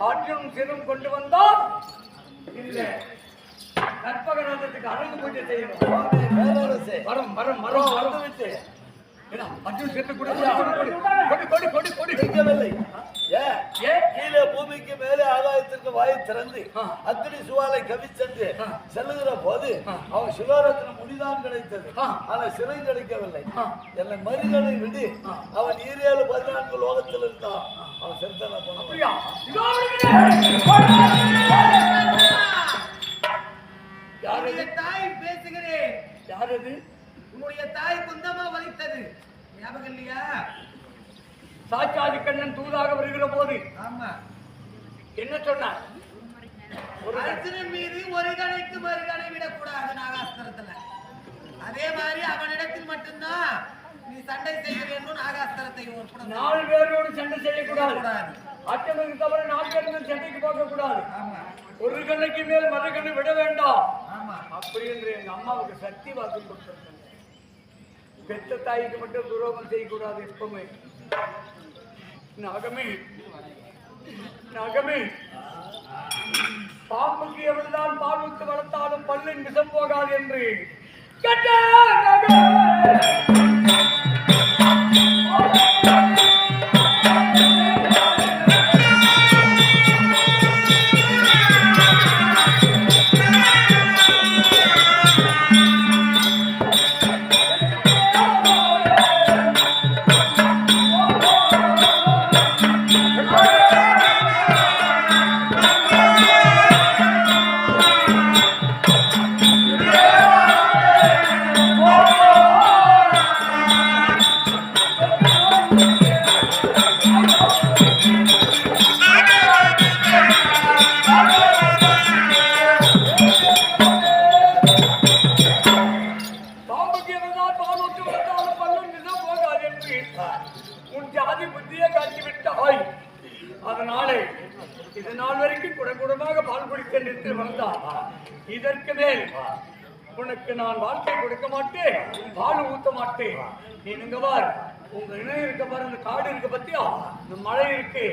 ஆற்றும் சிறும் கொண்டு வந்தால் இல்லை. கற்பகநாதத்துக்கு அழகு பூஜை செய்யணும். வரம் வரம் வரம் வரம். வச்சு அர்ஜுன் சேர்த்து கொடு கொடு கொடு கொடு. கொடு இருக்கவில்லை ஏன்? ஏன்? கீழே பூமிக்கு மேலே ஆகாயத்திற்கு வாயை திறந்து. அக்னி சுவாலை கவிச்சென்று ஆ. செல்லுகிற போது. அவன் சிவரத்ன முடிதான் கிடைத்தது. ஆ. ஆனா சிறை கிடைக்கவில்லை. என்னை மனிதனை விடு. அவன் ஈரேழு பதினான்கு லோகத்தில் இருந்தான் அவன் செத்தன அப்படியா? தாய் பேசுகிறேன். யார் இது உன்னுடைய தாய் குந்தமா வலித்தது. ஞாபகம் இல்லையா? சாச்சாதி கண்ணன் தூதாக வருகிற போது ஆமா. என்ன சொன்னார்? ஒரு அர்ஜுனன் மீது ஒரு கணைக்கு மறு கணை விடக்கூடாது நாகாஸ்திரத்துல. அதே மாதிரி அவனிடத்தில் மட்டும்தான் நீ சண்டை செய்ய வேண்டும் நாகாஸ்திரத்தை. நாலு பேரோடு சண்டை செய்யக்கூடாது. கூடாது. அச்சனுக்கு தவிர நாலு பேருக்கு சண்டைக்கு போக கூடாது ஆமா. ஒரு கண்ணுக்கு மேல் மறு கண்ணு விட வேண்டாம். ஆமா. அப்படி என்று எங்க அம்மாவுக்கு சக்தி வாக்கு கொடுத்திருக்காங்க பெத்த தாய்க்கு மட்டும் துரோகம் செய்யக்கூடாது எப்பவுமே. நாகமே. நாகமே. பாம்புக்கு எவ்வளவுதான் பால் ஊத்து வளர்த்தாலும் பல்லின் விஷம் போகாது என்று. கெட்ட இது நாள் வரைக்கும் குடகுடமாக பால் குடிக்க நிறுத்தி வந்தார் இதற்கு மேல் உனக்கு நான் வாழ்க்கை கொடுக்க மாட்டேன் பால் ஊத்த மாட்டேன். நீ இங்க பார் உங்க இனம் இருக்க பாரு அந்த காடு இருக்கு பத்தியா? இந்த மலை இருக்கு.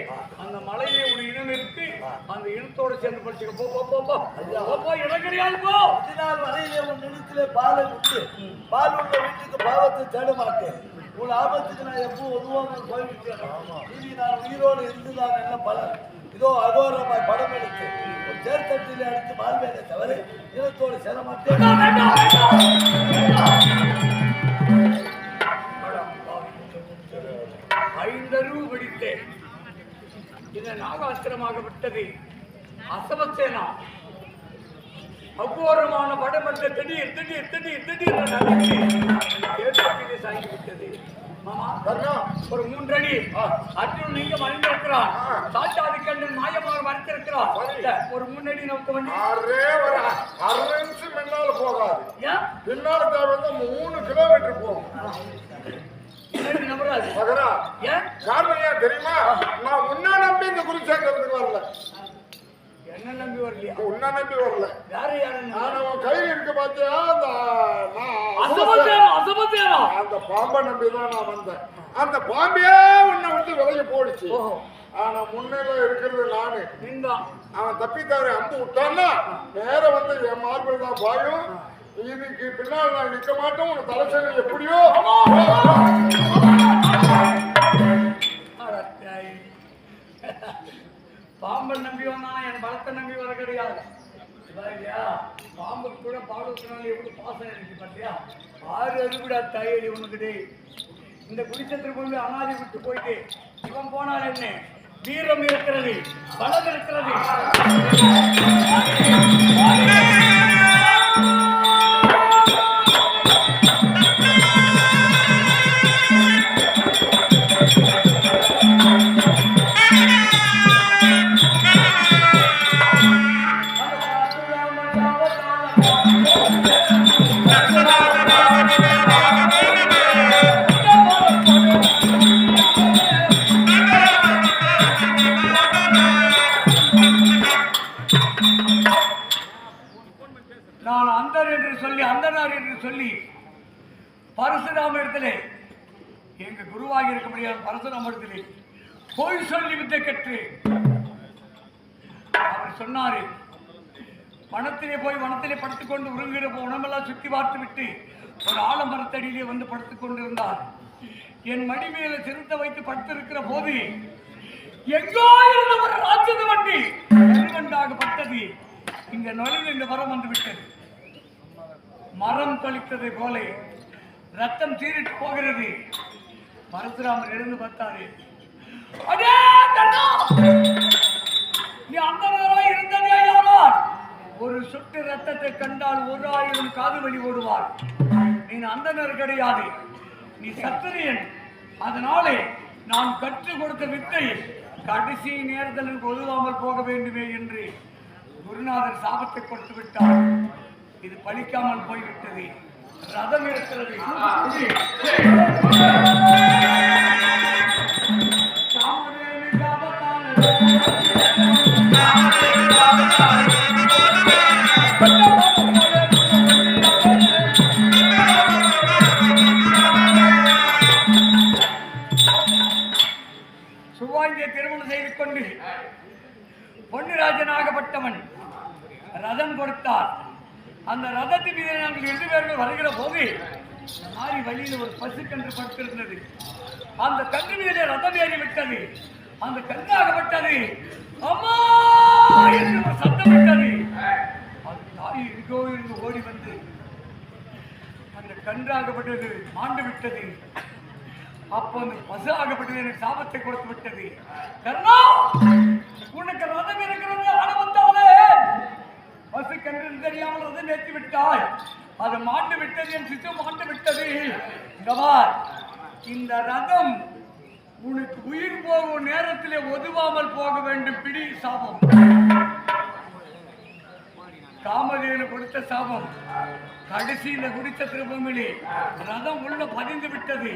அந்த மலையை ஒரு இனம் இருக்கு. அந்த இனத்தோட சேர்ந்து படிச்சுக்க. போ போ போ போ. போ, போ இடம் கிடையாது போ. பதினாலு வரையிலே உன் நிலத்திலே பாலை விட்டு பால் உள்ள வீட்டுக்கு பாவத்தை தேட மாட்டேன். உன் ஆபத்துக்கு நான் எப்போ போய்விட்டேன். இனி நான் உயிரோடு இருந்துதான் என்ன பலன்? இதோ அகோரமாய் படம் எடுத்து உன் சேர்த்தட்டிலே அடித்து வாழ்வேனே தவிர இனத்தோடு சேர மாட்டேன். வேண்டாம், வேண்டாம், வேண்டாம். ஐந்தருவு பிடித்தேன் இது நாகாஸ்திரமாக விட்டது அசவசேனா. அகோரமான படம் என்ற திடீர் திடீர் திடீர் திடீர் சாய்ந்து விட்டது. ஒரு மூன்றடி. அர்ஜுன் நீங்க மறைந்திருக்கிறான் சாச்சாதி கண்ணன் மாயமாக மறைத்திருக்கிறான் ஒரு மூன்றடி நமக்கு வந்து அரே ஒரு அரை நிமிஷம் முன்னால போகாது. பின்னால தேவை மூணு கிலோமீட்டர் போகும். காரணம் தெரியுமா? நான் உன்னை நம்பி இந்த குருச்சேத்திரத்துக்கு வரல. என்ன நம்பி வரலையா? உன்னை நம்பி வரல. யாரு யாரு நான் கையில் இருக்க அந்த அசபத்தேனம் அந்த பாம்பை நம்பி தான் நான் வந்தேன். அந்த பாம்பையே உன்னை விட்டு விலகி போடுச்சு. ஆனா முன்னில இருக்கிறது நானு. அவன் தப்பி தவறி அம்பு விட்டான்னா நேர வந்து என் மார்பிள் தான் பாயும். இதுக்கு பின்னால் நான் நிக்க மாட்டேன். உன் தலைச்சல் எப்படியோ. பாம்பை நம்பி வந்தா என் பலத்தை நம்பி வர கிடையாது. பாரியா, பாம்புக்கு கூட பால் ஊத்துனால எவ்வளவு பாசம் இருக்கு பாத்தியா? ஆறு அறுபடா தாயடி உனக்கு டேய். இந்த குடிச்சத்திற்கு போய் அனாதி விட்டு போயிட்டு இவன் போனால் என்ன? வீரம் இருக்கிறது பலம் இருக்கிறது. சொல்லி பரசுராம இடத்திலே எங்க குருவாக இருக்க முடியாது பரசுராம இடத்திலே போய் சொல்லி வித்தை கற்று அவர் சொன்னாரு வனத்திலே போய் வனத்திலே படுத்துக்கொண்டு உருங்குகிற உணவெல்லாம் சுத்தி பார்த்து விட்டு ஒரு ஆலமரத்தடியிலே வந்து படுத்துக்கொண்டிருந்தார். என் மடி மேல சிறுத்த வைத்து படுத்திருக்கிற போது எங்கோ இருந்த ஒரு ராட்சத வண்டி பட்டது. இங்க நுழைந்து இந்த வரம் வந்து விட்டது. மரம் தொளித்ததை போல ரத்தம் சீரிட்டு போகிறது. பரசுராமர் எழுந்து பார்த்தாரு. நீ அந்த இருந்ததே யாரால் ஒரு சொட்டு ரத்தத்தை கண்டால் ஒரு ஆயிரம் காது வழி ஓடுவார் நீ அந்த கிடையாது. நீ சத்திரியன். அதனாலே நான் கற்றுக் கொடுத்த வித்தை கடைசி நேரத்தில் ஒதுவாமல் போக வேண்டுமே என்று குருநாதர் சாபத்தை கொடுத்து விட்டார். இது பலிக்காமல் போய்விட்டது. ரதம் இருக்கிறது. நாங்கள் இரண்டு பேர்கள் வருகிற போது இந்த மாதிரி வழியில் ஒரு பசு கன்று படுத்திருந்தது அந்த கன்று மீது ரதம் ஏறி விட்டது. அந்த கன்றாகப்பட்டது அம்மா என்று ஒரு சத்தம் விட்டது. அது தாய் எங்கோ இருந்து ஓடி வந்து அந்த கன்றாகப்பட்டது மாண்டு விட்டது. அப்போ அந்த பசு ஆகப்பட்டது எனக்கு சாபத்தை கொடுத்து விட்டது. கர்ணா உனக்கு ரதம் இருக்கிறது ஆட ஏற்றி விட்டாய். அது மாண்டு விட்டது என் சிசு மாண்டு விட்டது பார், இந்த ரதம் உனக்கு உயிர் போகும் நேரத்திலே ஒதுவாமல் போக வேண்டும். பிடி சாபம். காமதேனு கொடுத்த சாபம். கடைசி இந்த குடித்த திருப்பமிலே ரதம் உள்ள பதிந்து விட்டது.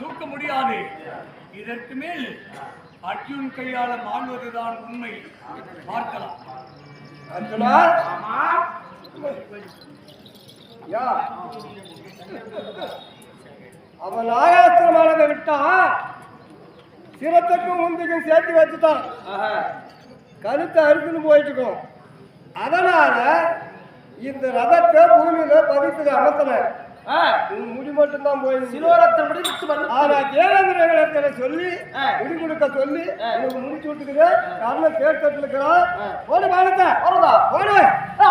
தூக்க முடியாது. இதற்கு மேல் அர்ஜுன் கையால மாழ்வதுதான் உண்மை. பார்க்கலாம். அர்ஜுனா? யா. அவன் ஆகாஸ்திரமானதை விட்டான். சிரத்துக்கும் முந்திக்கும் சேர்த்து வச்சுட்டான். கருத்தை அறுத்துன்னு போயிட்டுக்கும் அதனால இந்த ரதத்தை பூமியில பதித்து அமர்த்தினேன் முடி மட்டும்தான் போயிருக்கு சிலோரத்தை முடித்து வந்து ஆனா தேவேந்திரங்களை சொல்லி முடி கொடுக்க சொல்லி உனக்கு முடிச்சு விட்டுக்குது காரணம் கேட்டு இருக்கிறான் போடு வானத்தை போடு. யா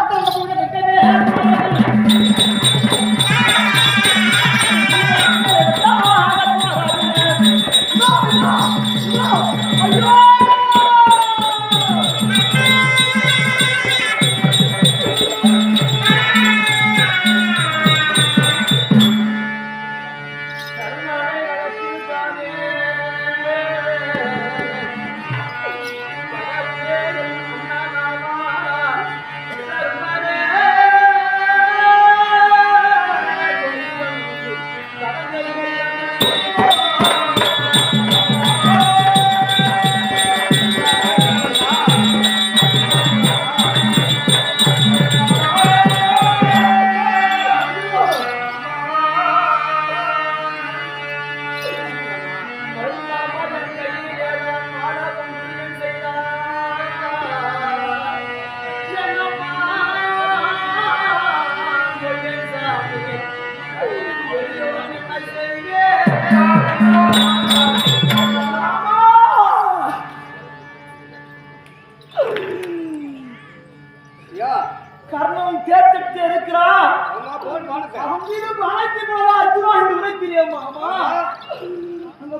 மீது பாய்த்து போல அர்ஜுனா என்று உரைக்கிறேன் மாமா.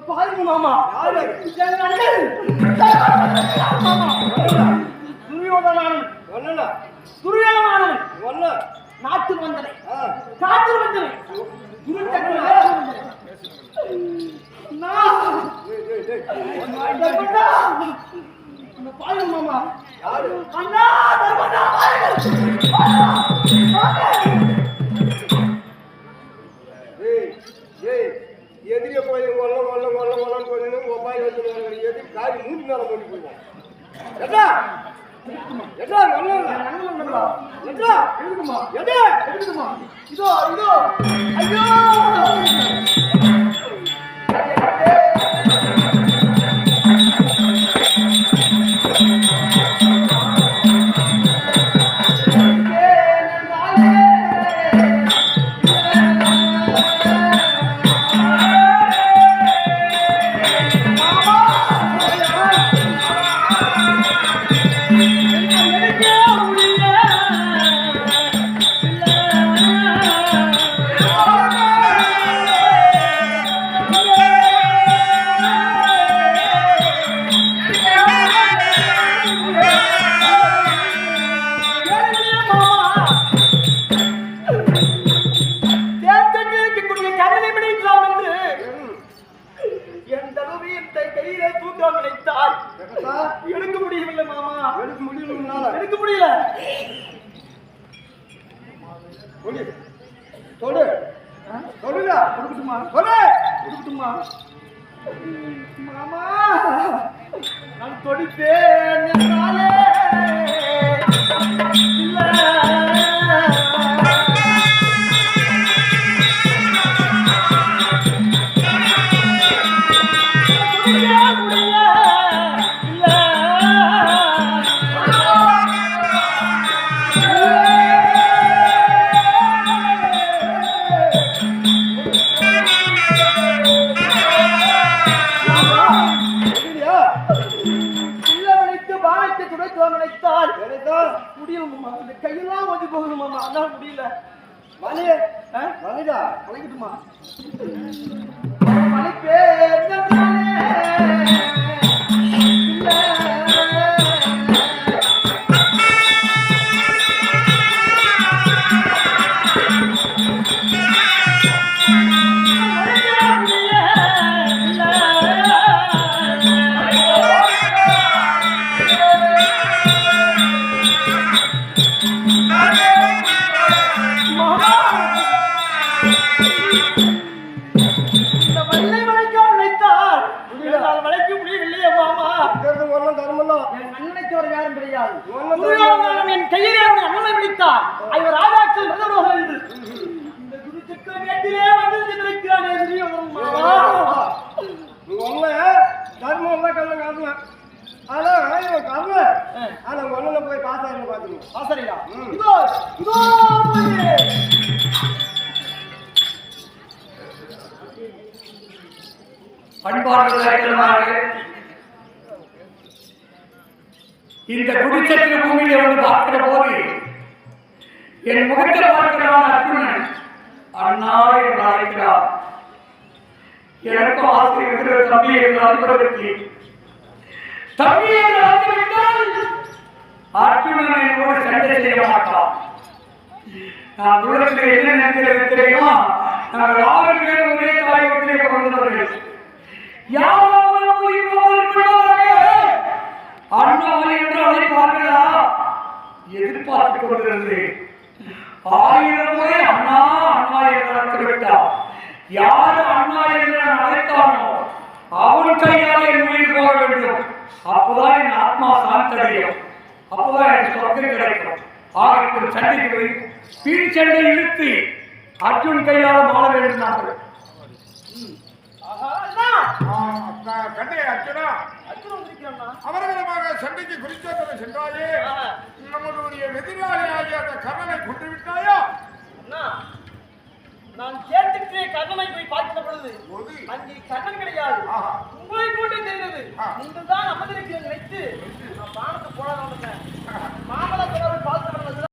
பாருங்க மாமா? என் அண்ணன் மாமா துரியோதனானன் ஒண்ணு நாட்டு வந்தனை காத்து வந்தனை பாருங்க மாமா. அண்ணா தர்மண்ணா ஒப்பாய் போட்டு போயிடுவோம். என்ன என்ன இதோ இதோ. ஐயோ! தொடுடா கொடுக்கட்டுமா? சொல்லு. கொடுக்கட்டுமா? மாமா நான் தொடிப்பேன் நினைத்தால் எனக்கா முடியல மாமா இந்த கையெல்லாம் வந்து போகுது மாமா அதான் முடியல. மணி ஆ? மணிடா அழைக்கட்டுமா மலைப்பேர் இந்த ஒரு வேறும் கிடையாது. ஒண்ணும் துரியோதனன் என் கையிலே அவன் அண்ணனை பிடித்தார். அவர் ராஜாக்கள் மிருதரோகம் என்று. இந்த வந்து சென்றிருக்கிறானே உண்மை தர்மம் கல்ல காரணம் ஆனா இவன் கர்ம ஆனா ஒண்ணுல போய் பாத்தாருன்னு பாத்துக்கணும் ஆசரியா ம். இதோ இதோ போகுது. பண்பாடுகள் இந்த குடிச்சத்திர பூமியில வந்து பார்க்கிற போது என் முகத்தை பார்க்கிறான் அர்ஜுனன் அண்ணா என்று அழைக்கிறான் எனக்கும் ஆசை இருக்கிற தம்பி என்று அன்பதற்கு தம்பி என்று அழைத்துவிட்டால் அர்ஜுனன் என்னோடு சண்டை செய்ய மாட்டான். நான் தூரத்தில் என்ன நினைக்கிறது தெரியுமா? நாங்கள் ஆறு பேர் ஒரே தாய் வீட்டிலே பிறந்தவர்கள் யாராவது உயிரோடு பிறந்தவர்களே, அண்ணா என்று அழைப்பார்களா எதிர்பார்த்துக் கொண்டிருந்தேன் ஆயிரம் முறை அண்ணா அண்ணா என்று அழைத்து விட்டார் யார் அண்ணா என்று நான் அழைத்தானோ அவன் கையால் என் உயிர் போக வேண்டும் அப்போதான் என் சாந்தடையும் அப்போதான் எனக்கு சொர்க்கம் கிடைக்கும் ஆகட்டும் சண்டைக்கு போய் பீடி சண்டை இழுத்து அர்ஜுன் கையால் மாற வேண்டும் நாங்கள் ஆஹா, அண்ணா. கண்ணே அர்ஜுனா? அவரவரமாக சண்டைக்கு குறிச்சோத்தனை சென்றாயே ஆஹா. நம்மளுடைய எதிராளி ஆகிய அந்த கர்ணனை கொண்டு விட்டாயா அண்ணா, நான் கேட்டுக்கு கண்ணனை போய் பார்க்கிற பொழுது அங்கே கண்ணன் கிடையாது. உங்களை போட்டு தெரிந்தது நீங்கள் தான் அமர்ந்திருக்கிறேன் நினைத்து நான் பானத்தை போடாத மாமலை தொடர்பு பார்த்து